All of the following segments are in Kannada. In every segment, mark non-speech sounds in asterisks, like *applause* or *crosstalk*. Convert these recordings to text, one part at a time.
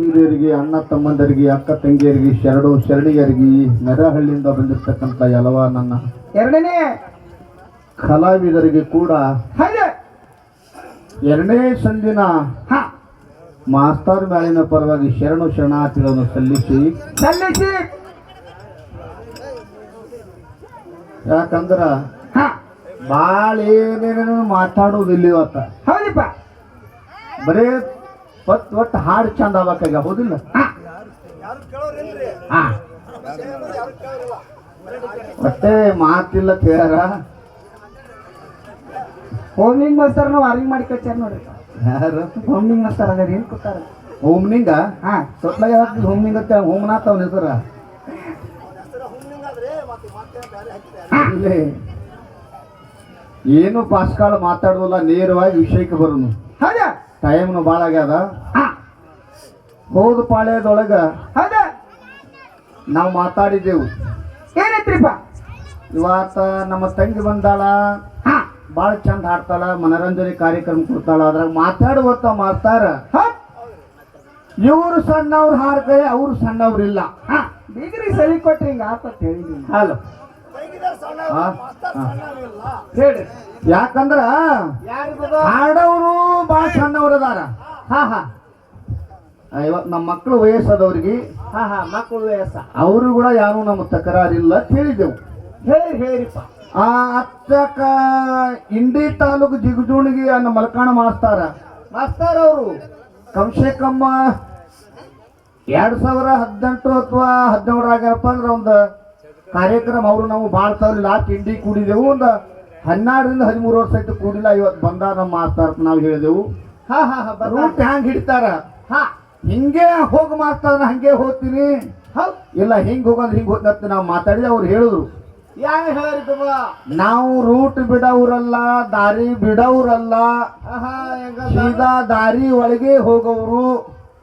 ಹಿರಿಯರಿಗೆ ಅಣ್ಣ ತಮ್ಮಂದರಿಗೆ ಅಕ್ಕ ತಂಗಿಯರಿಗೆ ಶರಣು ಶರಣಿಯರಿಗೆ ನೆರಹಳ್ಳಿಯಿಂದ ಬಂದಿರತಕ್ಕಂಥ ಎಲ್ಲವ ನನ್ನ. ಎರಡನೇ. ಕಲಾವಿದರಿಗೆ ಕೂಡ ಎರಡನೇ ಸಂದಿನ ಮಾಸ್ತರ್ ಮ್ಯಾಲಿನ ಪರವಾಗಿ ಶರಣು ಶರಣಾರ್ಥಿಗಳನ್ನು ಸಲ್ಲಿಸಿ. ಸಲ್ಲಿಸಿ. ಯಾಕಂದ್ರ ಭಾಳ ಏನೇನೇನು ಮಾತಾಡೋದಿಲ್ಲ ಇವತ್ತ. ಬರೇ ಪತ್ ಒಟ್ಟು ಹಾಡು ಚಂದ ಆಗ್ಬೇಕಾಗ ಹೌದಿಲ್ಲ. ಮತ್ತೆ ಮಾತಿಲ್ಲ ಕೇಳ ಹೋಮ್ಲಿಂಗ್ ಮಾಸ್ತರ್ ನಾವು ಅರಿವಿ ಮಾಡಿ ಕಚ್ಚಾರ ನೋಡ್ರಿ. ಯಾರು? ಹೋಮ್ಲಿಂಗ್ ಮಾಸ್ತರ್ ಅದಾರ ಏನ್ ಕೊಟ್ಟಾರ ಹೋಮ್ನಿಂಗ ಹಾ. ತೊಟ್ಲಾಗ ಹಾಕಿ ಹೋಮ್ನಿಂಗ ಅಂತ ಹೋಮ್ನಾಥ್ ಅವನ ಹೆಸರ? ಇಲ್ಲಿ. ಏನು ಪಾಸ್ಕಾಳ ಮಾತಾಡೋಲ್ಲ ನೇರವಾಗಿ ವಿಷಯಕ್ಕೆ ಬರೋನು. ಹೌದಾ? ಟೈಮ್ನು ಭಾಳ ಆಗ್ಯದ. ಹೌದು ಪಾಳ್ಯದೊಳಗ ಹೌದಾ? ನಾವು ಮಾತಾಡಿದ್ದೆವು. ಏನೈತ್ರಿಪ್ಪ? ಇವತ್ತ ನಮ್ಮ ತಂಗಿ ಬಂದಾಳ. ಭಾಳ ಚಂದ ಹಾಡ್ತಾಳ ಮನೋರಂಜನೆ ಕಾರ್ಯಕ್ರಮ ಕೊಡ್ತಾಳ. ಅದ್ರಾಗ ಮಾತಾಡುವತ್ತ ಮಾಡ್ತಾರ. ಇವರು ಸಣ್ಣವ್ರು ಹಾಡ್ತಾರೆ ಅವ್ರು ಸಣ್ಣವ್ರಿಲ್ಲ ಇಲ್ಲ. ಬೀಗ್ರಿಗೆ ಸಲಿ ಕೊಟ್ರಿ ಹಿಂಗ ಆತ ಹೇಳಿದೀನಿ. ಹಲೋ. ಹೇಳಿ. ಯಾಕಂದ್ರ ಹಾಡವರು ಹಾಡೋರು ಭಾಳ ಸಣ್ಣವ್ರು ಅದಾರ ಹಾ. ಹಾ ಇವತ್ತು ನಮ್ಮ ಮಕ್ಕಳು ವಯಸ್ಸಾದವ್ರಿಗೆ ಹಾ ಹಾ ಮಕ್ಕಳು ವಯಸ್ಸ. ಅವರು ಕೂಡ ಯಾರು ನಮ್ಮ ತಕರಾರಿಲ್ಲ ಅಂತ ಹೇಳಿದೆವು ಹೇಳಿ ಹೇಳಿಪ್ಪ. ಆ ಅತ್ತಕ ಇಂಡಿ ತಾಲೂಕು ಜಿಗಜೂಣಿಗೆ ಅನ್ನ ಮಲ್ಕಾಣ ಮಾಸ್ತಾರ. ಮಾಸ್ತರ್ ಅವರು. ಕಮ್ಸೆ ಕಮ್ಮ ಎರಡ್ ಸಾವಿರ ಹದಿನೆಂಟು ಅಥವಾ ಹದಿನೇಳರಾಗ್ಯಪ್ಪ ಅಂದ್ರೆ ಒಂದು ಕಾರ್ಯಕ್ರಮ ಅವರು ನಾವು ಭಾಳ ಲಾಸ್ಟ್ ಇಂಡಿ ಕೂಡಿದೆವು ಒಂದು ಹನ್ನೆರಡರಿಂದ ಹದಿಮೂರು ವರ್ಷ ಆಯ್ತು ಕೂಡಿಲ್ಲ ಇವತ್ತು ಬಂದಾರ ಮಾಸ್ತಾರ ನಾವು ಹೇಳಿದೆವು. ಹಾ ಹಾ ಹಾ ರೂಟ್ ಹ್ಯಾಂಗ್ ಹಿಡಿತಾರ? ಹಾ. ಹಿಂಗೆ ಹೋಗಿ ಮಾಸ್ತಾರ ಹಂಗೆ ಹೋಗ್ತೀನಿ. ಹೌದು. ಇಲ್ಲ ಹಿಂಗ್ ಹೋಗೋದು ಹಿಂಗ್ ಹೋಗ್ತೀನಿ ಅಂತ ನಾವು ಮಾತಾಡಿದೆ ಅವ್ರು ಹೇಳಿದ್ರು. ನಾವು ರೂಟ್ ಬಿಡೋರಲ್ಲ ದಾರಿ ಬಿಡೋರಲ್ಲ ಸೀದಾ ದಾರಿ ಒಳಗೆ ಹೋಗೋರು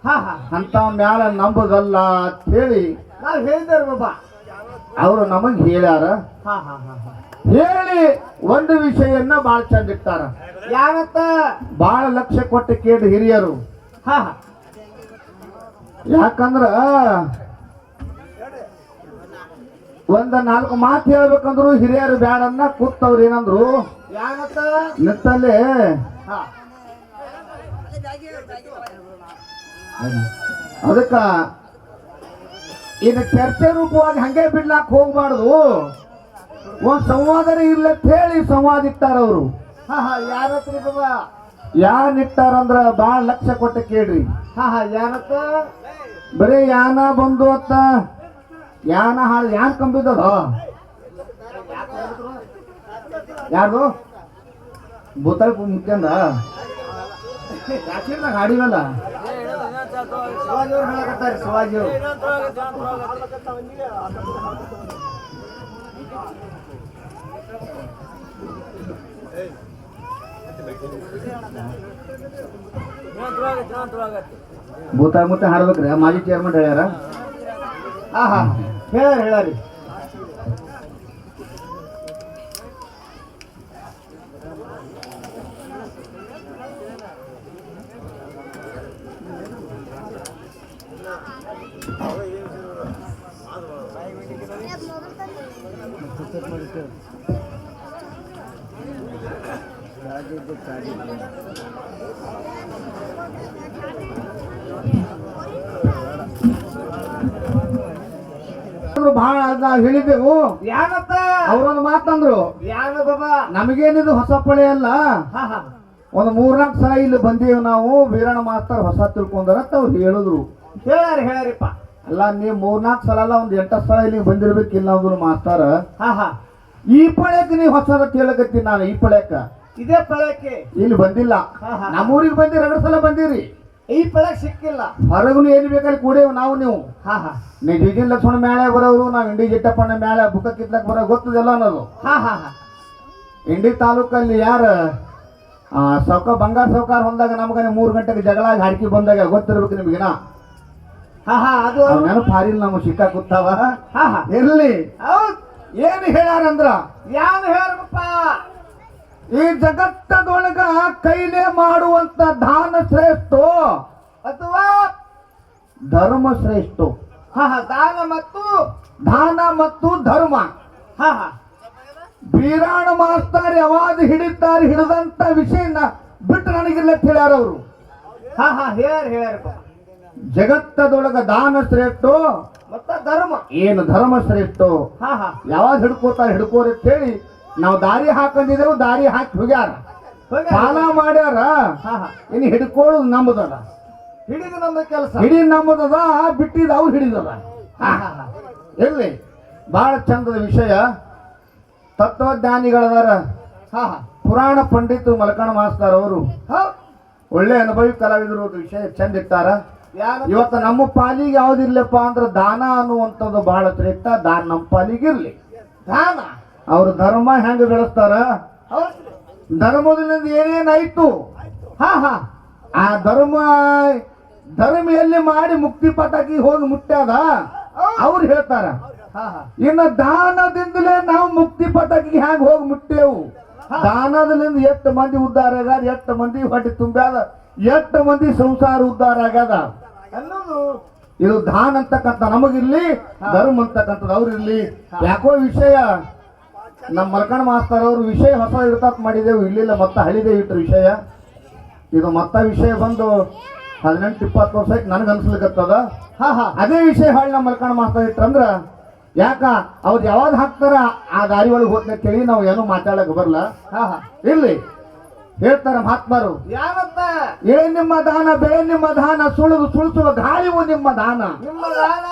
ಹಾ ಹಾ. ಅಂತ ಮ್ಯಾಲ ನಂಬುದಲ್ಲ ಅಂತ ಹೇಳಿ ನಾವ್ ಹೇಳಿದಾರ ಬಾಬಾ. ಅವರು ನಮಗ್ ಹೇಳ್ಯಾರ. ಹಾ ಹಾ ಹಾ ಹಾ. ಹೇಳಿ ಒಂದು ವಿಷಯನ್ನ ಬಾಳ ಚಂದ ಇಟ್ಟಾರ. ಯಾವತ್ತ? ಬಾಳ ಲಕ್ಷ್ಯ ಕೊಟ್ಟು ಕೇಳಿ ಹಿರಿಯರು. ಯಾಕಂದ್ರ ಒಂದ ನಾಲ್ಕು ಮಾತು ಹೇಳ್ಬೇಕಂದ್ರು ಹಿರಿಯರು ಬ್ಯಾಡನ್ನ ಕೂತವ್ರು ಏನಂದ್ರು? ನಿತ್ತಲ್ಲಿ ಹಾ. ಅದಕ್ಕ ಇದು ಚರ್ಚೆ ರೂಪವಾಗಿ ಹಂಗೆ ಬಿಡ್ಲಾಕ್ ಹೋಗ್ಬಾರ್ದು. ಒಂದ್ ಸಂವಾದನೇ ಇಲ್ಲ ಅಂತ ಹೇಳಿ ಸಂವಾದ ಇಟ್ಟಾರ ಅವರು. ಹಾ ಹಾ ಯಾರತ್ರಿ ಬಾಬಾ ಯಾನ್ ಇಟ್ಟಾರಂದ್ರ ಬಾಳ ಲಕ್ಷ್ಯ ಕೊಟ್ಟ ಕೇಳ್ರಿ. ಹಾ ಹಾ ಯಾರತ್ತ ಬರೀ ಯಾನ ಬಂದು ಅತ್ತ? ಯಾನ ಹಾಳು ಯಾನ್ ಕಂಬಿದ್ದದ ಯಾರ್ದು? ಭೂತಾಳ್ ಮುಖ್ಯಂದ? ಶಿವಾಜಿ ಅವ್ರು ಹೇಳಕತ್ತಾರ ಶಿವಾಜಿ ಅವ್ರು ಭೂತಾಳ್ ಮುತ್ತ ಹಾಡ್ಬೇಕ್ರಿ ಮಾಜಿ ಚೇರ್ಮನ್ ಹೇಳ್ಯಾರ ಹಾ ಹಾ ಹೇಳ ಹೇಳರಿ ಅಂದ್ರು ಬಹಳ ನಾವ್ ಹೇಳಿದೆವು ಯಾವತ್ತ ಅವ್ರೊಂದು ಮಾತಂದ್ರು. ಯಾನ ಬಾಬಾ? ನಮಗೇನಿದು ಹೊಸ ಪಳೆ ಅಲ್ಲ. ಹಾ ಹಾ. ಒಂದು ಮೂರ್ನಾಲ್ಕು ಸಲ ಇಲ್ಲಿ ಬಂದೀವಿ ನಾವು ವೀರಣ್ಣ ಮಾಸ್ತರ್ ಹೊಸ ತಿಳ್ಕೊಂಡ್ರ ಅವ್ರು ಹೇಳಿದ್ರು. ಹೇಳಾರಿ ಹೇಳರಿಪ್ಪ ಅಲ್ಲ ನೀವು ಮೂರ್ನಾಲ್ಕು ಸಲ ಅಲ್ಲ ಒಂದು ಎಂಟು ಸಲ ಇಲ್ಲಿ ಬಂದಿರ್ಬೇಕಿಲ್ಲ ಅಂದ್ರು ಮಾಸ್ತಾರ. ಹಾ ಹಾ. ಈ ಪಳ್ಯಕ್ಕೆ ನೀವು ಹೊಸದ ಕೇಳಕತ್ತೀನಿ ನಾನು ಈ ಪಳ್ಯಕ್ಕ. ಇದೇ ಪಳಕ್ಕೆ. ಇಲ್ಲಿ ಬಂದಿಲ್ಲ. ನಮ್ಮೂರಿಗೆ ಬಂದಿರಿ ಎರಡು ಸಲ ಬಂದಿರಿ. ಈ ಪಳಕ್ ಸಿಕ್ಕಿಲ್ಲ. ಹೊರಗುನು ಏನು ಬೇಕಲ್ಲಿ ಕೂಡೇವು ನಾವು ನೀವು. ಹಾ ಹಾ. ನೀವು ಡಿಜಿನ್ ಲಕ್ಷ್ಮಣ ಮೇಳೆ ಬರೋರು ನಾವು ಇಂಡಿ ಜಿಟ್ಟಪ್ಪಣ್ಣ ಮೇಳೆ ಬುಕ್ಕ ಕಿತ್ಲಕ್ ಬರೋ ಗೊತ್ತದೆಲ್ಲ ಅನ್ನೋದು. ಹಾ ಹಾ ಹಾ. ಇಂಡಿ ತಾಲೂಕಲ್ಲಿ ಯಾರು ಸೌಕ ಬಂಗಾರ ಸೌಕಾರ ಹೊಂದಾಗ ನಮ್ಗೆ ಮೂರು ಗಂಟೆಗೆ ಜಗಳ ಹಾಡ್ಕಿ ಬಂದಾಗ ಗೊತ್ತಿರ್ಬೇಕು ನಿಮಗಿನ. ಅದು ನೆನಪು ಹಾರಿಲ್ಲ ನಮ್ಮ ಸಿಕ್ಕ ಕೂತಾವ. ಹಾ ಹಾ. ಇರ್ಲಿ. ಏನು ಹೇಳ್ಯಾರಂದ್ರ? ಯಾರು ಹೇಳಪ್ಪ ಈ ಜಗತ್ತದೊಳಗ ಕೈಲೇ ಮಾಡುವಂತ ದಾನ ಶ್ರೇಷ್ಠ ಅಥವಾ ಧರ್ಮ ಶ್ರೇಷ್ಠ? ಹಾ ಹಾ ದಾನ ಮತ್ತು ದಾನ ಮತ್ತು ಧರ್ಮ. ಹಾ ಹಾ. ಬೀರಾಣ ಮಾಸ್ತಾರ್ ಯಾವಾಗ ಹಿಡಿತಾರೆ ಹಿಡಿದಂತ ವಿಷಯನ ಬಿಟ್ಟು ನನಗಿಲ್ಲ ಹೇಳ್ಯಾರ ಅವರು. ಹಾ ಹಾ ಹೇಳ್ಯಾರ ಹೇಳ್ಯಾರಪ್ಪ ಜಗತ್ತದೊಳಗ ದಾನ ಶ್ರೇಷ್ಠ? ಮತ್ತ ಧರ್ಮ. ಏನು ಧರ್ಮ ಶ್ರೇಷ್ಠ? ಹಾ ಹಾ. ಯಾವಾಗ ಹಿಡ್ಕೋತಾರ ಹಿಡ್ಕೋರಿ ಅಂತ ಹೇಳಿ ನಾವು ದಾರಿ ಹಾಕೊಂಡಿದ್ರು ದಾರಿ ಹಾಕಿ ಹೋಗ್ಯಾರ. ಸಾಲ ಮಾಡ್ಯಾರ. ಇನ್ನು ಹಿಡ್ಕೊಳ್ಳೋದು ನಮ್ಮದದ. ಹಿಡಿದು ನಮ್ಮ ಕೆಲಸ. ಹಿಡಿ ನಮ್ಮದದ ಬಿಟ್ಟಿದ ಅವ್ರು ಹಿಡಿದದ. ಎಲ್ಲಿ? ಬಹಳ ಚಂದದ ವಿಷಯ. ತತ್ವಜ್ಞಾನಿಗಳದಾರ ಪುರಾಣ ಪಂಡಿತು ಮಲಕಣ ಮಾಸ್ತಾರ್ ಅವರು ಒಳ್ಳೆ ಅನುಭವಿ ಕಲಾವಿದರು ವಿಷಯ ಚಂದ ಇಟ್ಟಾರ. ಇವತ್ತ ಇವತ್ತು ನಮ್ಮ ಪಾಲಿಗೆ ಯಾವ್ದಿರ್ಲಪ್ಪ ಅಂದ್ರೆ ದಾನ ಅನ್ನುವಂಥದ್ದು ಬಹಳ ಶ್ರೇಷ್ಠ. ದಾನ ನಮ್ಮ ಪಾಲಿಗೆ ಇರ್ಲಿ. ದಾನ? ಅವ್ರ ಧರ್ಮ ಹೆಂಗ ಬೆಳೆಸ್ತಾರ? ಧರ್ಮದಿಂದ ಏನೇನಾಯ್ತು ಹಾ ಹಾ. ಆ ಧರ್ಮ ಧರ್ಮ ಎಲ್ಲಿ ಮಾಡಿ ಮುಕ್ತಿ ಪಟಾಕಿ ಹೋಗಿ ಮುಟ್ಟ್ಯಾದ? ಅವ್ರು ಹೇಳ್ತಾರ ಇನ್ನು ದಾನದಿಂದಲೇ ನಾವು ಮುಕ್ತಿ ಪಟಾಕಿಗೆ ಹ್ಯಾಂಗ ಹೋಗಿ ಮುಟ್ಟೇವು ದಾನದಿಂದ ಎಷ್ಟು ಮಂದಿ ಉದ್ಧಾರ ಆಗ್ಯಾರ ಎಷ್ಟು ಮಂದಿ ಹೊಟ್ಟೆ ತುಂಬ್ಯಾದ ಎಷ್ಟು ಮಂದಿ ಸಂಸಾರ ಉದ್ಧಾರ ಆಗ್ಯಾದ? ಇದು ದಾನ ಅಂತಕ್ಕಂಥ ನಮಗಿರ್ಲಿ ಧರ್ಮ ಅಂತಕ್ಕಂಥದ್ದು ಅವ್ರಿರ್ಲಿ. ಯಾಕೋ ವಿಷಯ ನಮ್ಮ ಮರ್ಕಣ ಮಾಸ್ತರ್ ಅವರು ವಿಷಯ ಹೊಸ ಇರ್ತಾತ್ ಮಾಡಿದೆವು. ಇಲ್ಲಿಲ್ಲ ಮತ್ತೆ ಹಳಿದೆ ಇಟ್ರು ವಿಷಯ. ಇದು ಮತ್ತ ವಿಷಯ ಬಂದು ಹದಿನೆಂಟು ಇಪ್ಪತ್ತು ವರ್ಷಕ್ಕೆ ನನಗೆ ಅನ್ಸ್ಲಿಕ್ಕತ್ತದ ಹಾ ಹಾ. ಅದೇ ವಿಷಯ ಹೊಳ್ಳಿ ನಮ್ಮ ಮಲ್ಕಣ ಮಾಸ್ತರ್ ಇಟ್ರಂದ್ರ ಯಾಕ ಅವ್ರು ಯಾವಾಗ ಹಾಕ್ತಾರ ಆ ದಾರಿ ಒಳಗೆ ಹೋದ್ನೆ ಕೇಳಿ ನಾವು ಏನೂ ಮಾತಾಡಕ್ ಬರಲ್ಲ ಹಾ ಹಾ. ಇರ್ಲಿ. ಹೇಳ್ತಾರ ಮಹಾತ್ಮರು. ಯಾವತ್ತ? ಏ ನಿಮ್ಮ ದಾನ ಬೇ ನಿಮ್ಮ ದಾನ ಸುಳಿದು ಸುಳಿಸುವ ಗಾಳಿವು ನಿಮ್ಮ ದಾನ. ನಿಮ್ಮ ದಾನ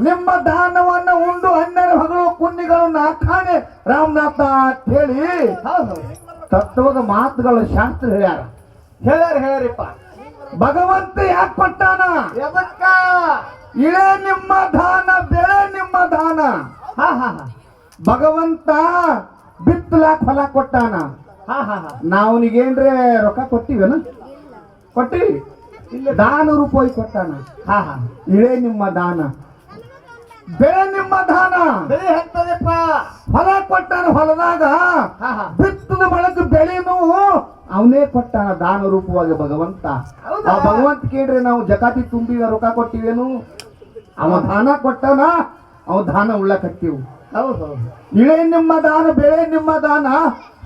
ನಿಮ್ಮ ದಾನವನ್ನ ಉಂಡು ಹನ್ನೆರಡು ಹಗಲು ಕುನ್ನಿಗಳು ನಾಕಾಣೆ ರಾಮನಾಥ ಅಂತ ಹೇಳಿ ತತ್ವದ ಮಾತುಗಳು ಶಾಸ್ತ್ರ ಹೇಳ್ಯಾರ. ಹೇಳ್ಯಾರ ಹೇಳ್ಯಾರಿಪ್ಪ. ಭಗವಂತ ಯಾಕೆ ಪಟ್ಟಾನ ಎದಕ್ಕ? ಇಳೆ ನಿಮ್ಮ ದಾನ ಬೆಳೆ ನಿಮ್ಮ ದಾನ. ಹಾ ಹಾ ಹಾ. ಭಗವಂತ ಬಿತ್ತಲಾಕ್ ಫಲ ಕೊಟ್ಟಾನ. ಹಾ ಹಾ ಹಾ. ನಾವು ಅವನಿಗೇನ್ರೆ ರೊಕ್ಕ ಕೊಟ್ಟಿವೇನ? ಕೊಟ್ಟಿ ದಾನ ರೂಪಾಯಿ ಕೊಟ್ಟಾನ. ಹಾ ಹಾ. ಇಳೆ ನಿಮ್ಮ ದಾನ. ಬೆಳೆ ನಿಮ್ಮ ದಾನ. ಬೆಳೆ ಹತ್ತದಪ್ಪ. ಹೊಲ ಕೊಟ್ಟಾನ ಹೊಲದಾಗ ಬಿತ್ತದ ಬಳಕ ಬೆಳೆನು ಅವನೇ ಕೊಟ್ಟಾನ ದಾನ ರೂಪವಾಗಿ ಭಗವಂತ? ಆ ಭಗವಂತ ಕೇಳ್ರಿ ನಾವು ಜಕಾತಿ ತುಂಬಿ ರೊಕ್ಕ ಕೊಟ್ಟಿವೇನು? ಅವ ದಾನ ಕೊಟ್ಟಾನ ಅವ ದಾನ ಉಳ್ಳಕತ್ತೀವು ಇಳೆ ನಿಮ್ಮ ದಾನ ಬೆಳೆ ನಿಮ್ಮ ದಾನ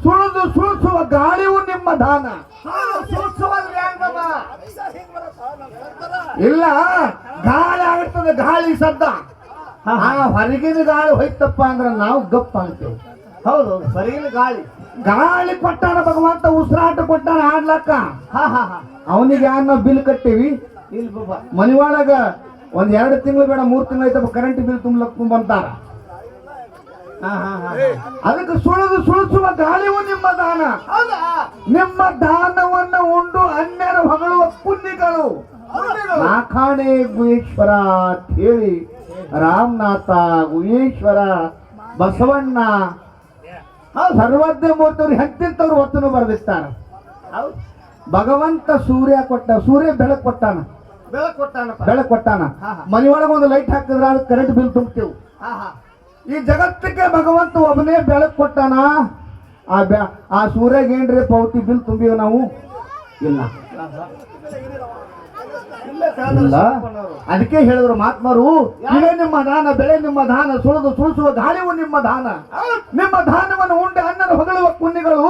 ಸುಳಿದು ಸುಳಿಸುವ ಗಾಳಿಯು ನಿಮ್ಮ ದಾನ. ಇಲ್ಲ ಗಾಳಿ ಆಗ್ತದ ಗಾಳಿ ಹಾ, ಆ ಹೊರಗಿನ ಗಾಳಿ ಹೋಯ್ತಪ್ಪ ಅಂದ್ರೆ ನಾವು ಗಪ್ಪ ಅಂತೇವೆ. ಹೌದು ಹೌದು ಸರಿಗಿನ ಗಾಳಿ. ಗಾಳಿ ಕೊಟ್ಟಾನ ಭಗವಂತ ಉಸಿರಾಟ ಕೊಟ್ಟಾನ ಆಡ್ಲಕ್ಕ? ಹಾ ಹಾ ಹಾ. ಅವನಿಗೆ ಯಾರು ನಾವು ಬಿಲ್ ಕಟ್ಟೇವಿ? ಇಲ್ಲ ಬಾಬಾ. ಮನಿ ಒಳಗ ಒಂದ್ ಎರಡು ತಿಂಗಳು ಬೇಡ ಮೂರ್ ತಿಂಗಳು ಐತಪ್ಪ ಕರೆಂಟ್ ಬಿಲ್ ತುಂಬಲಕ್ ತುಂಬಂತಾರ ಹಾ ಹಾ ಹಾ ಅದಕ್ಕೆ ಸುಳಿದು ಸುಳಿಸುವ ಗಾಳಿಯು ನಿಮ್ಮ ದಾನ. ಹೌದಾ? ನಿಮ್ಮ ದಾನವನ್ನ ಉಂಡು ಅನ್ಯರ ಹೊಗಳುವ ಪುಣ್ಯಗಳು. ನಾಕಾಣೆ ಗುಹೇಶ್ವರ ಅಂತ ಹೇಳಿ ರಾಮನಾಥ ಗುಹೇಶ್ವರ ಬಸವಣ್ಣ ಸರ್ವಜ್ಞ ಮೂರ್ತವ್ರು ಹೆಂತಿಂತವ್ರು ಒತ್ತನು ಬರ್ದಿಸ್ತಾರ ಹೌದು. ಭಗವಂತ ಸೂರ್ಯ ಕೊಟ್ಟ ಸೂರ್ಯ ಬೆಳಕು ಕೊಟ್ಟಾನ. ಬೆಳಕು ಕೊಟ್ಟಾನ ಬೆಳಕು ಕೊಟ್ಟಾನ. ಮನೆಯೊಳಗೆ ಒಂದು ಲೈಟ್ ಹಾಕಿದ್ರ ಕರೆಂಟ್ ಬಿಲ್ ತುಂಬ್ತೇವೆ. ಈ ಜಗತ್ತಿಗೆ ಭಗವಂತ ಒಬ್ಬನೇ ಬೆಳಕು ಕೊಟ್ಟಾನ ಆ ಬ್ಯಾ ಆ ಸೂರ್ಯಗೆ ಏನ್ರಿ ಪೌತಿ ಬಿಲ್ ತುಂಬಿವ ನಾವು? ಇಲ್ಲ. ಇಲ್ಲ. ಅದಕ್ಕೆ ಹೇಳಿದ್ರು ಮಹಾತ್ಮರು ಇಳೆ ನಿಮ್ಮ ದಾನ ಬೆಳೆ ನಿಮ್ಮ ದಾನ ಸುಳಿದು ಸುಳಿಸುವ ಗಾಳಿವು ನಿಮ್ಮ ದಾನ. ನಿಮ್ಮ ದಾನವನ್ನು ಉಂಡೆ ಅನ್ನದ ಹೊಗಳುವ ಕುನ್ನಿಗಳು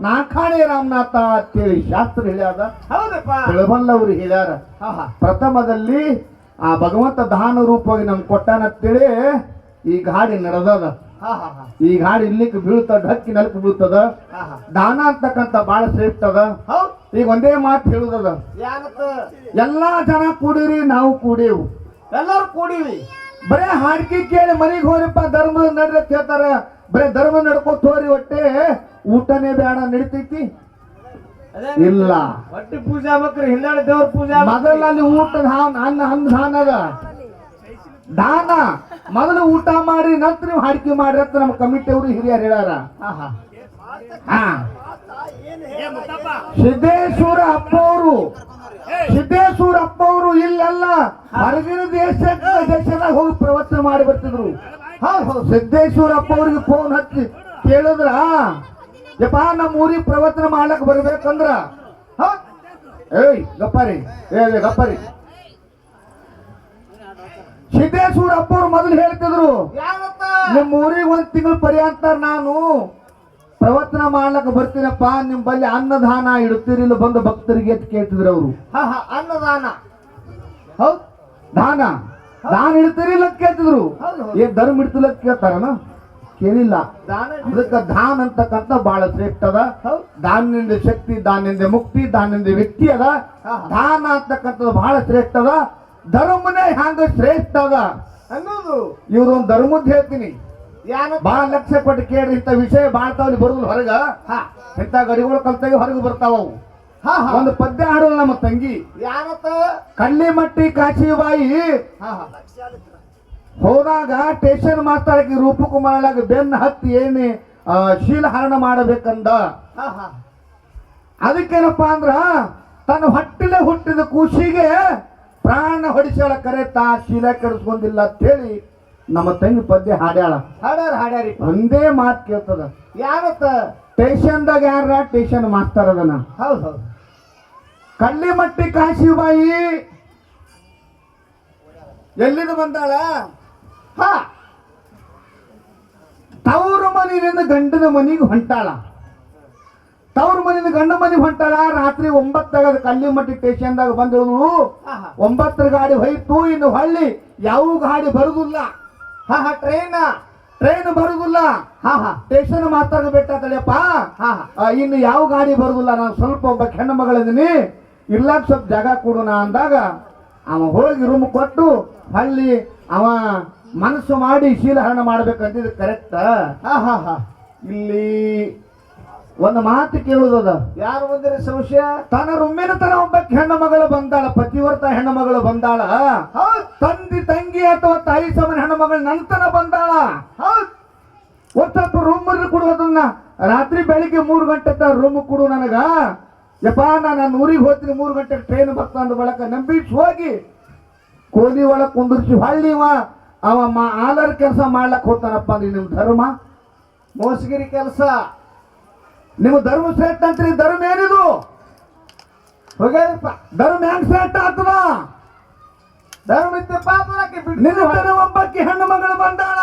ನಾಕಾಣೆ ರಾಮನಾಥ ಅಂತೇಳಿ ಶಾಸ್ತ್ರ ಹೇಳ್ಯಾದ. ಹೌದಪ್ಪ. ತಿಳಬಲ್ಲವರು ಹೇಳ್ಯಾರ. ಪ್ರಥಮದಲ್ಲಿ ಆ ಭಗವಂತ ದಾನ ರೂಪವಾಗಿ ನಮ್ಗೆ ಕೊಟ್ಟಾನಂತೇಳಿ ಈ ಗಾಡಿ ನಡೆದದ. ಈ ಗಾಡಿ ಇಲ್ಲಿ ಬೀಳ್ತದ ಢಕ್ಕಿ ನೆಲಕ್ಕೆ ಬೀಳ್ತದ. ದಾನ ಅಂತಕ್ಕಂಥ ಬಹಳ ಹೌದ್. ಈಗ ಒಂದೇ ಮಾತು ಹೇಳುದದ. ಎಲ್ಲಾ ಜನ ಕೂಡಿರಿ ನಾವು ಕೂಡೇವು. ಎಲ್ಲರೂ ಕೂಡಿವಿ ಬರೇ ಹಾಡ್ಕಿ ಕೇಳಿ ಮನೆಗೆ ಹೋರಿಪ್ಪ ಧರ್ಮ ನಡ್ರಿ ಅಂತ ಹೇಳ್ತಾರ. ಬರೇ ಧರ್ಮ ನಡ್ಕೋ ಹೋರಿ ಒಟ್ಟೆ ಊಟನೇ ಬೇಡ ನಡಿತೈತಿ. ಇಲ್ಲ. ಹೊಟ್ಟೆ ಪೂಜೆ ಆಗ್ಬೇಕ್ರಿ ಹಿಂದಾಡಿ ದೇವ್ರ ಪೂಜೆ ಮೊದಲಲ್ಲಿ ಊಟದ ಹಾನ್ ಅನ್ನ ದಾನ ಅದ ದಾನ. ಮೊದಲು ಊಟ ಮಾಡಿ ನಂತರ ನೀವು ಹಾಡಿಕೆ ಮಾಡ್ರಿ ಅಂತ ನಮ್ಮ ಕಮಿಟಿ ಅವರು ಹಿರಿಯರು ಹೇಳಾರ ಹಾ. ಹಾ ಹಾ ಸಿದ್ದೇಶ್ವರ ಅಪ್ಪ ಅವರು ಸಿದ್ದೇಶ್ವರ ಅಪ್ಪ ಅವರು ಇಲ್ಲೆಲ್ಲ. ಹೊರಗಿನ ದೇಶ ದೇಶದಾಗ ಹೋಗಿ ಪ್ರವಚನ ಮಾಡಿ ಬರ್ತಿದ್ರು. ಹೌದ್ ಸಿದ್ದೇಶ್ವರ ಅಪ್ಪ ಅವ್ರಿಗೆ ಫೋನ್ ಹಚ್ಚಿ ಕೇಳಿದ್ರ ಯಪ್ಪ ನಮ್ಮ ಊರಿಗೆ ಪ್ರವಚನ ಮಾಡ್ಲಕ್ ಬರ್ಬೇಕಂದ್ರ ಏಯ್ ಗಪ್ಪರಿ ಏ ಗಪ್ಪರಿ. ಸಿದ್ದೇಶ್ವರ ಅಪ್ಪವ್ರು ಮೊದಲು ಹೇಳ್ತಿದ್ರು ನಿಮ್ಮ ಊರಿಗೆ ಒಂದ್ ತಿಂಗಳು ಪರ್ಯಂತ ನಾನು. ಪ್ರವಚನ ಮಾಡ್ಲಕ್ಕೆ ಬರ್ತೀನಪ್ಪ ನಿಮ್ ಬಲ್ಲಿ ಅನ್ನದಾನ ಇಲ್ಲ ಬಂದು ಭಕ್ತರಿಗೆ ಅಂತ ಕೇಳ್ತಿದ್ರು ಅವರು. ಅನ್ನದಾನ. ಹೌದ್? ದಾನ. ದಾನ ಇಡ್ತೀರಿ ಇಲ್ಲ ಕೇಳ್ತಿದ್ರು. ಏನ್ ಧರ್ಮ ಇಡ್ತಿಲ್ಲ ಕೇಳ್ತಾರನ? ಕೇಳಿಲ್ಲ. ಅದಕ್ಕೆ ದಾನ್ ಅಂತಕ್ಕಂಥ ಬಹಳ ಶ್ರೇಷ್ಠ ಅದ. ದಾನಿಂದ ಶಕ್ತಿ ದಾನಿಂದ ಮುಕ್ತಿ ದಾನಿಂದ ವ್ಯಕ್ತಿ ಅದ. ದಾನ ಅಂತಕ್ಕಂಥದ್ದು ಬಹಳ ಶ್ರೇಷ್ಠ ಅದ. ಧರ್ಮನೇ ಹ್ಯಾಂಗ ಶ್ರೇಷ್ಠ ಅದ? ಅನ್ನೋದು. ಇವ್ರೊಂದು ಒಂದು ಧರ್ಮದ್ದು ಹೇಳ್ತೀನಿ. ಯಾರು ಬಹಳ ಲಕ್ಷ ಕೊಟ್ಟು ಕೇಳ್ರಿ ಇಂಥ ವಿಷಯ ಬಾಳ್ ತಾವಲ್ಲಿ ಬರುದಿಲ್ಲ ಹೊರಗ. ಹಾ. ಇಂಥ ಗಡಿಗಳು ಕಲ್ತಾಗಿ ಹೊರಗೆ ಬರ್ತಾವ ಅವು. ಒಂದು ಪದ್ಯ ಹಾಡೋಲ್ಲ ನಮ್ಮ ತಂಗಿ. ಯಾರತ್ತ ಕಳ್ಳಿ ಮಟ್ಟಿ ಕಾಶಿಬಾಯಿ ಹೋದಾಗ ಸ್ಟೇಷನ್ ಮಾತಾಡಕ್ಕೆ ರೂಪಕುಮಾರಳಾಗ ಬೆನ್ನ ಹತ್ತಿ ಏನಿ ಶೀಲಹರಣ ಮಾಡಬೇಕಂದ. ಅದಕ್ಕೇನಪ್ಪ ಅಂದ್ರ ತನ್ನ ಹೊಟ್ಟಿಲೆ ಹುಟ್ಟಿದ ಖುಷಿಗೆ ಪ್ರಾಣ ಹೊಡಿಸ್ಯಾಳ ಕರೆ ತಾ ಶೀಲ ಕೆಡಿಸ್ಕೊಂಡಿಲ್ಲ ಅಂತ ಹೇಳಿ ನಮ್ಮ ತಂಗಿ ಪದ್ಯ ಹಾಡ್ಯಾಳ. ಹಾಡ್ಯಾರ ಹಾಡ್ಯಾರಿ. ಒಂದೇ ಮಾತು ಕೇಳ್ತದ. ಯಾರತ್ತ ಟೇಷನ್ದಾಗ ಯಾರ ಸ್ಟೇಷನ್ ಮಾಸ್ತರ್ ಹೌದು ಹೌದು. ಹೌದ್ ಕಳ್ಳಿಮಟ್ಟಿ ಕಾಶಿಬಾಯಿ. ಎಲ್ಲಿಂದ ಬಂದಾಳ? ಹಾ. ತವರು ಮನೆಯಿಂದ ಗಂಡನ ಮನೆಗೆ ಹೊಂಟಾಳ. ತವ್ರ ಮನೆಯಿಂದ ಗಂಡ ಮನೆ ಹೊಂಟಾಳ ರಾತ್ರಿ ಒಂಬತ್ತಾಗ ಕಲ್ಲಿಮಟ್ಟಿ ಸ್ಟೇಷನ್ದಾಗ ಹಾ ಒಂಬತ್ತರ ಗಾಡಿ ಹೋಯ್ತು ಇನ್ನು ಹೊಳ್ಳಿ ಯಾವ ಗಾಡಿ ಬರುದಿಲ್ಲ. ಹಾ ಹಾ ಟ್ರೈನ್ ಟ್ರೈನ್ ಬರುದಿಲ್ಲ. ಹಾ ಹಾ. ಸ್ಟೇಷನ್ ಮಾತಾಡ ಹಾ ಹಾ. ಇನ್ನು ಯಾವ ಗಾಡಿ ಬರುದಿಲ್ಲ ನಾನು ಸ್ವಲ್ಪ ಒಬ್ಬ ಹೆಣ್ಣು ಮಗಳಿದ್ದೀನಿ ಇರ್ಲಾಕ್ ಸ್ವಲ್ಪ ಜಾಗ ಕೊಡೋಣ ಅಂದಾಗ ಅವ ಹೋಗಿ ರೂಮ್ ಕೊಟ್ಟು ಹಳ್ಳಿ ಅವ ಮನಸ್ಸು ಮಾಡಿ ಶೀಲಹರಣ ಮಾಡ್ಬೇಕಂತಿದ್ ಕರೆಕ್ಟ್ ಹಾ ಹಾ ಹಾ. ಇಲ್ಲಿ ಒಂದು ಮಾತು ಕೇಳುದದ ಯಾರು ಬಂದಿರಿ ಸಂಶಯ? ತನ್ನ ರುಮ್ಮಿನ ತನ ಒಬ್ಬ ಹೆಣ್ಣು ಮಗಳು ಬಂದಾಳ ಪತಿವರ್ತ ಹೆಣ್ಣು ಮಗಳು ಬಂದಾಳ. ತಂದಿ ತಂಗಿ ಅಥವಾ ತಾಯಿ ಸಮನ ಹೆಣ್ಣು ಮಗಳು ನಂತರ ಬಂದಾಳ. ಒತ್ತಪ್ಪ ರೂಮ್ ಕೊಡುವುದನ್ನ ರಾತ್ರಿ ಬೆಳಿಗ್ಗೆ ಮೂರು ಗಂಟೆ ರೂಮ್ ಕೊಡು ನನಗ. ಯಪ್ಪ ನಾನು ನನ್ನ ಊರಿಗೆ ಹೋಗ್ತೀನಿ ಮೂರು ಗಂಟೆ ಟ್ರೈನ್ ಬರ್ತಾ ಅಂದ ಬಳಕ ನಂಬಿಸಿ ಹೋಗಿ ಕೋಲಿ ಒಳಗೆ ಕುಂದಿರ್ಸಿ ಹಳ್ಳಿವ ಅವ ಮಾ ಆಲರ್ ಕೆಲಸ ಮಾಡ್ಲಕ್ ಹೋಗ್ತಾನಪ್ಪ ಅಂದ್ರೆ ನಿಮ್ಮ ಧರ್ಮ? ಮೋಸಗಿರಿ ಕೆಲಸ. ನಿಮ್ಮ ಧರ್ಮ ಶ್ರೇಷ್ಠ ಅಂತ್ರಿ ಧರ್ಮ ಏನಿದು? ಧರ್ಮ ಹೆಂಗ್ ಶ್ರೇಷ್ಠ ಆಗ್ತದ? ಧರ್ಮ ನಿನ್ನ ಒಬ್ಬಕ್ಕೆ ಹೆಣ್ಣು ಮಗಳು ಬಂದಾಳ.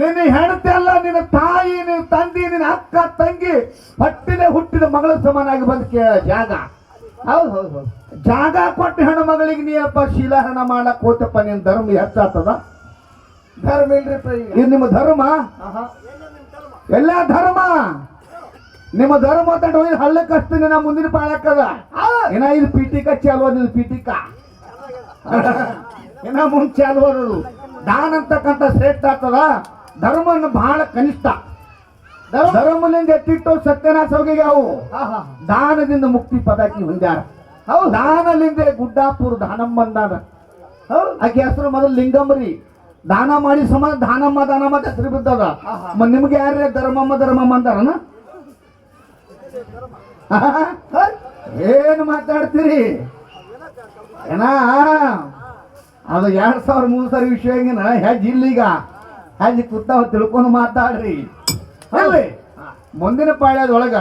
ನಿನ್ನ ಹೆಂಡತಿ ಅಲ್ಲ ನಿನ್ನ ತಾಯಿ ನಿನ್ನ ತಂದಿ ನಿನ್ನ ಅಕ್ಕ ತಂಗಿ ಹೊಟ್ಟಿಲೆ ಹುಟ್ಟಿದ ಮಗಳ ಸಮಾನಾಗಿ ಬಂದ ಕೇಳ ಜಾಗ. ಹೌದು ಹೌದು ಜಾಗ ಕೊಟ್ಟು ಹೆಣ್ಣು ಮಗಳಿಗೆ ನೀಯಪ್ಪ ಶೀಲಾಹರಣ ಮಾಡಕ್ ಹೋತಪ್ಪ ನಿನ್ನ ಧರ್ಮ ಹೆಚ್ಚಾಗ್ತದ? ಧರ್ಮ ಇಲ್ರಿ ಇದು ನಿಮ್ಮ ಧರ್ಮ. ಎಲ್ಲ ಧರ್ಮ? ನಿಮ್ಮ ಧರ್ಮ ತಗೊಂಡು ಹೋಗಿ ಹಳ್ಳ ಹಚ್ತೀನಿ ನಾ ಮುಂದಿನ ಪಾಳಕ್ಕದ ಏನ ಇದು ಪೀಟಿಕ *laughs* ಚಾಲು ಅದು ಪೀಟಿಕ ಏನ ಮುಂದೆ ಚಾಲು ಅದು ದಾನ ಅಂತಕ್ಕಂಥ ಶ್ರೇಷ್ಠ ಆಗ್ತದ? ಧರ್ಮ ಬಹಳ ಕನಿಷ್ಠ. ಧರ್ಮದಿಂದ ಧರ್ಮಲಿಂದ ಎತ್ತಿಟ್ಟು ಸತ್ಯನಾಶ ಹೋಗಿಗೆ ಅವು? ಆಹಾ. ದಾನದಿಂದ ಮುಕ್ತಿ ಪದಕಿ ಹೊಂದ್ಯಾರ. ಹೌದು. ದಾನಲಿಂದ ಗುಡ್ಡಾಪುರ ದಾನಮ್ಮ ಹೌದ್. ಆಕೆ ಹೆಸರು ಮೊದಲು ಲಿಂಗಂಬರಿ ದಾನ ಮಾಡಿ ಸಮ ದಾನಮ್ಮ ದಾನಮ್ಮ ಹೆಸರು ಬಿದ್ದದ. ಮ- ನಿಮ್ಗೆ ಯಾರೇ ಧರ್ಮಮ್ಮ ಧರ್ಮಮ್ಮ ಅಂತಾರನ? ಹೌದ್ ಏನು ಮಾತಾಡ್ತೀರಿ? ಏನಾ? ಅದು ಎರಡ್ ಸಾವಿರ ಮೂರು ಸಾವಿರ ವಿಷಯ ಹೆಂಗಿನ? ಹೆಜ್ ಇಲ್ಲೀಗ ಹೆಜ್ ಕುತ್ತ ತಿಳ್ಕೊಂಡು ಮಾತಾಡ್ರಿ. ಅಲ್ರಿ? ಮುಂದಿನ ಪಾಳ್ಯದೊಳಗ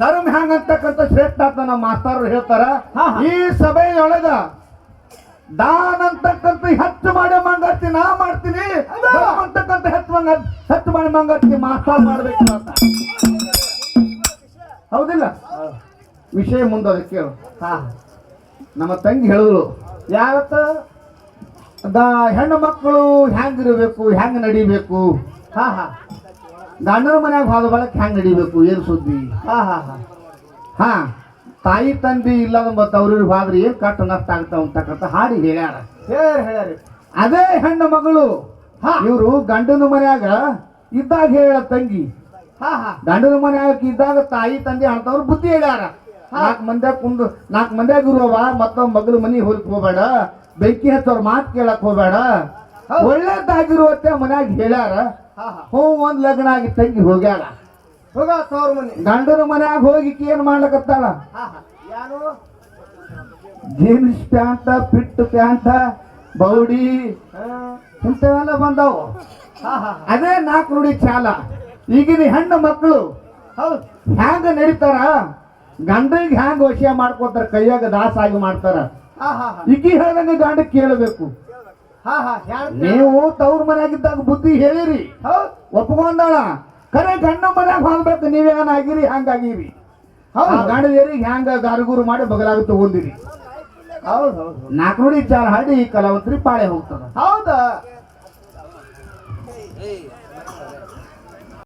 ಧರ್ಮ ಹೆಂಗಂತಕ್ಕಂಥ ಶ್ರೇಷ್ಠ ಅಂತ ನಮ್ಮ ಮಾಸ್ತರು ಹೇಳ್ತಾರ. ಈ ಸಭೆಯೊಳಗ ದಾನ ಅಂತಕ್ಕಂಥ ಹೆಚ್ಚು ಮಾಡಿ ಮಂಗಾರ್ತಿ ನಾ ಮಾಡ್ತೀನಿ. ಅಂತಕ್ಕಂಥ ಹೆಚ್ಚು ಮಂಗ ಹೆಚ್ಚು ಮಾಡಿ ಮಂಗಾರ್ತಿ ಮಾಸ್ತಾರ್ ಮಾಡ್ಬೇಕು ಅಂತ ಹೌದಿಲ್ಲ? ವಿಷಯ ಮುಂದೆ ಕೇಳು ಹಾ. ನಮ್ಮ ತಂಗಿ ಹೇಳಿದ್ರು ಯಾವತ್ತ ದ ಹೆಣ್ಣು ಮಕ್ಕಳು ಹೆಂಗಿರಬೇಕು ಹೆಂಗೆ ನಡಿಬೇಕು? ಹಾ ಹಾ. ಗಂಡನ ಮನ್ಯಾಗ ಹೋದ ಬಳಕ ಹ್ಯಾಂಗ ನಡಿಬೇಕು? ಏನು ಸುದ್ದಿ? ಹಾ ಹಾ ಹಾ. ಹಾ. ತಾಯಿ ತಂದೆ ಇಲ್ಲ ಮತ್ತು ಅವ್ರಿಗೆ ಹೋದ್ರೆ ಏನ್ ಕಷ್ಟ ನಷ್ಟ ಆಗ್ತಾವ ಅಂತಕ್ಕಂಥ ಹಾಡಿ ಹೇಳ್ಯಾರ. ಹೇಳ್ಯಾರ ಹೇಳ್ಯಾರಿ. ಅದೇ ಹೆಣ್ಣು ಮಗಳು. ಹಾ. ಇವರು ಗಂಡನ ಮನ್ಯಾಗ ಇದ್ದಾಗ ಹೇಳ ತಂಗಿ. ಗಂಡನ ಮನ್ಯಾಗ ಇದ್ದಾಗ ತಾಯಿ ತಂದೆ ಅಂತವ್ರು ಬುದ್ಧಿ ಹೇಳ್ಯಾರ. ನಾಲ್ಕು ಮಂದ್ಯಾಗ ಕುಂದು ನಾಲ್ಕು ಮಂದ್ಯಾಗ ಇರುವವ ಮತ್ತ ಮಗಳ ಮನಿ ಹೋಲಿಕ್ ಹೋಗ್ಬೇಡ. ಬೆಂಕಿ ಹಚ್ಚೋರ್ ಮಾತು ಕೇಳಕ್ ಹೋಗ್ಬೇಡ. ಒಳ್ಳೇದಾಗಿರುವತ್ತೆ ಮನ್ಯಾಗ ಹೇಳ್ಯಾರ. ಹ್ಞೂ ಒಂದ್ ಲಗ್ನ ಆಗಿ ತಂಗಿ ಹೋಗ್ಯಾಳ. ಹೋಗ ತವ್ರ ಮನೆ. ಗಂಡನ ಮನ್ಯಾಗ ಹೋಗಿ ಏನ್ ಮಾಡ್ಲಕತ್ತಾಳ? ಜೀನ್ಸ್ ಪ್ಯಾಂಟ ಪಿಟ್ ಪ್ಯಾಂಟ ಬೌಡಿ ಇಂಥವೆಲ್ಲ ಬಂದವು. ಅದೇ ನಾಲ್ಕು ನುಡಿ ಚಾಲ. ಈಗಿನ ಹೆಣ್ಣು ಮಕ್ಕಳು ಹೌದು ಹ್ಯಾಂಗ ನಡೀತಾರ? ಗಂಡರಿಗೆ ಹ್ಯಾಂಗ ವಶ ಮಾಡ್ಕೋತಾರ ಕೈಯಾಗ ದಾಸ ಆಗಿ ಮಾಡ್ತಾರ? ಈಗಿ ಹೇಳಂಗ ಗಂಡ ಈಕಿ ಹೇಳ್ದಂಗೆ ಗಾಂಡ ಕೇಳಬೇಕು. ನೀವು ತವ್ರ ಮನೆಯಾಗಿದ್ದಾಗ ಬುದ್ಧಿ ಹೇಳಿರಿ. ಒಪ್ಕೊಂಡಾಳ ಖರೆ ಗಂಡ ಮನ್ಯಾಗ ಹೋಗ್ಬೇಕು ನೀವೇನಾಗಿರಿ ಹಂಗಾಗಿರಿ ಹೌದು. ಗಂಡದೇರಿ ಹ್ಯಾಂಗ ಗಾರುಗುರು ಮಾಡಿ ಬಗಲಾಗ ತಗೊಂಡಿರಿ. ಹೌದು ಹೌದ್ ನಾಲ್ಕು ನೋಡಿ ಚಾರ್ ಹಾಡಿ ಕಲಾವಂತ್ರಿ ಪಾಳೆ ಹೋಗ್ತದ. ಹೌದ.